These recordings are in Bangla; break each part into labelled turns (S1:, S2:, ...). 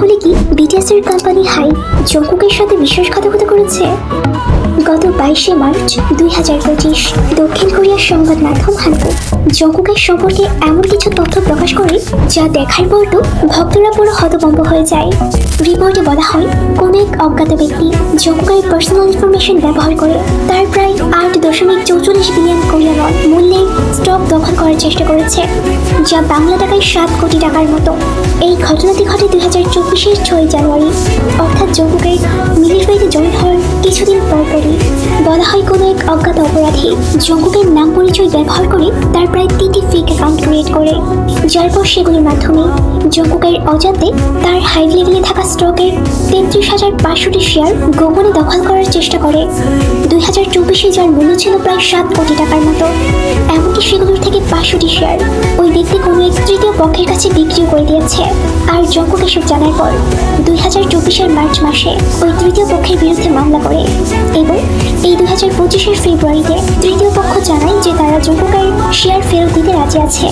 S1: তাহলে কি বিটিএস এর কোম্পানি হাই জঙ্কুকের সাথে বিশ্বাসঘাতকতা করেছে? গত বাইশে মার্চ দুই হাজার পঁচিশ দক্ষিণ কোরিয়ার সংবাদ মাধ্যম হানকো জঙ্কুকের সম্পর্কে এমন কিছু তথ্য প্রকাশ করে যা দেখার পর তো ভক্তরা পুরো হতভম্ব হয়ে যায়। রিপোর্টে বলা হয়, কোন এক অজ্ঞাত ব্যক্তি জঙ্কুকের পার্সোনাল ইনফরমেশন ব্যবহার করে তার প্রায় আট দশমিক চৌচল্লিশ বিলিয়ন কোরিয়ান মূল্যে স্টক দখল করার চেষ্টা করেছে, যা বাংলা টাকায় সাত কোটি টাকার মতো। এই ঘটনাটি ঘটে দুই হাজার চব্বিশের ছয় জানুয়ারি, অর্থাৎ অজ্ঞাত অপরাধী জঙ্কুকের নাম পরিচয় ব্যবহার করে তার প্রায় তিনটি ফেক অ্যাকাউন্ট ক্রিয়েট করে। যার পর সেগুলোর মাধ্যমে জঙ্কুকের অজান্তে তার হাই লেভেলে থাকা স্টকের তেত্রিশ হাজার পাঁচশোটি শেয়ার গোপনে দখল করার চেষ্টা করে। দুই হাজার চব্বিশে যার মূল্য ছিল প্রায় সাত কোটি টাকার মতো। এমনকি সেগুলোর থেকে পাঁচশোটি শেয়ার ওই ব্যক্তি কোনো এক তৃতীয় পক্ষের কাছে বিক্রিও করে দিয়েছে। আর জঙ্কুক এসব জানার পর দুই হাজার চব্বিশের মার্চ মাসে ওই তৃতীয় পক্ষের বিরুদ্ধে মামলা করে এবং এই দুই হাজার পঁচিশের ফেব্রুয়ারিতে তৃতীয় পক্ষ জানায় যে তারা জঙ্কুকের শেয়ার ফেরত দিতে রাজি আছে।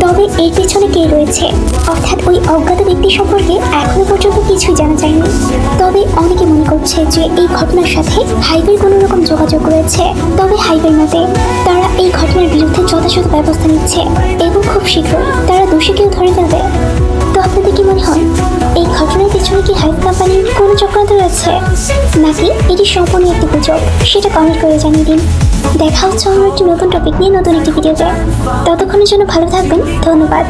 S1: তবে এর পেছনে কে রয়েছে? অর্থাৎ ওই অজ্ঞাত ব্যক্তি সম্পর্কে এখনও পর্যন্ত কিছুই জানা যায়নি। তবে অনেকে মনে করছে যে এই ঘটনার সাথে হাইবের কোনো রকম যোগাযোগ রয়েছে। তবে হাইবের মতে, তারা এই ঘটনার বিরুদ্ধে যথাযথ ব্যবস্থা নিচ্ছে এবং খুব শীঘ্রই তারা কি হাইপ কোম্পানির কোনো চক্রান্ত রয়েছে? নাকি এটি সম্পূর্ণ একটি গুজব? সেটা কমেন্ট করে জানিয়ে দিন। দেখা হচ্ছে অন্য একটি নতুন টপিক নিয়ে নতুন একটি ভিডিওতে ততক্ষণের জন্য ভালো থাকবেন। ধন্যবাদ।